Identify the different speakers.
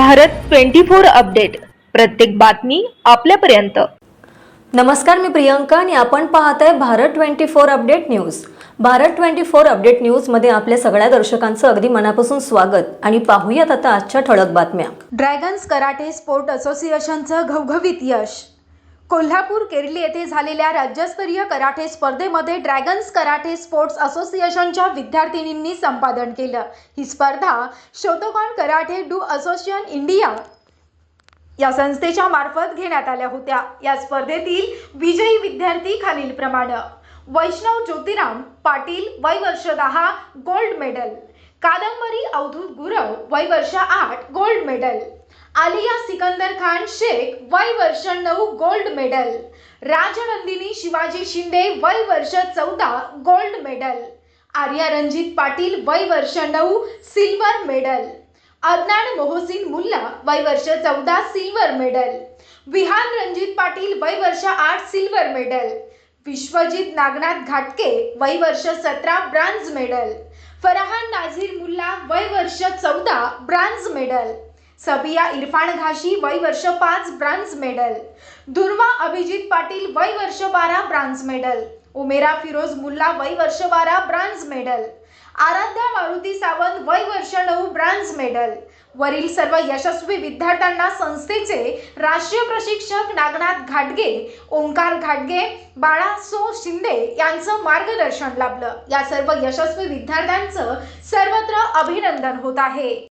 Speaker 1: Bharat twenty four update. प्रत्येक बातमी आपल्यापर्यंत.
Speaker 2: नमस्कार मी प्रियंका आणि आपण पाहत आहे Bharat twenty four update news. Bharat twenty four update न्यूजमध्ये आपल्या सगळ्या दर्शकांचं अगदी मनापासून स्वागत आणि पाहूयात आता आजच्या ठळक बातम्या.
Speaker 3: ड्रॅगन्स कराटे स्पोर्ट असोसिएशनचं घवघवीत यश. कोल्हापूर केरली येथे झालेल्या राज्यस्तरीय कराटे स्पर्धेमध्ये ड्रॅगन्स कराटे स्पोर्ट्स असोसिएशनच्या विद्यार्थिनींनी संपादन केलं. ही स्पर्धा Shotokan karate do association India या संस्थेच्या मार्फत घेण्यात आल्या होत्या. या स्पर्धेतील विजयी विद्यार्थी खालीलप्रमाणे वैष्णव ज्योतिराम पाटील वय वर्ष दहा गोल्ड मेडल. कादंबरी अवधूत गुरव वय वर्ष आठ गोल्ड मेडल. आलिया सिकंदर खान शेख वय वर्ष नऊ गोल्ड मेडल. राजनंदिनी शिवाजी शिंदे वय वर्ष चौदा गोल्ड मेडल. आर्या रणजित पाटील वय वर्ष नऊ सिल्वर मेडल. अदनान मोहसिन मुल्ला वय वर्ष चौदा सिल्वर मेडल. विहान रणजित पाटील वय वर्ष आठ सिल्वर मेडल. विश्वजित नागनाथ घाटके वय वर्ष सतरा ब्रांज मेडल. फरहान नाझीर मुल्ला वय वर्ष चौदा ब्रांज मेडल. सबिया इरफान घाशी वय वर्ष पाच ब्रांज मेडल. दुर्वा अभिजित पाटील वय वर्ष बारा ब्रांज मेडल. उमेरा फिरोज मुल्ला वय वर्ष बारा ब्रांज मेडल. आराध्या मारुती सावंत वय वर्ष नऊ ब्रांज मेडल. वरील सर्व यशस्वी विद्यार्थ्यांना संस्थेचे राष्ट्रीय प्रशिक्षक नागनाथ घाटगे ओंकार घाटगे बाळा सो शिंदे यांचं मार्गदर्शन लाभलं. या सर्व यशस्वी विद्यार्थ्यांचं सर्वत्र अभिनंदन होत आहे.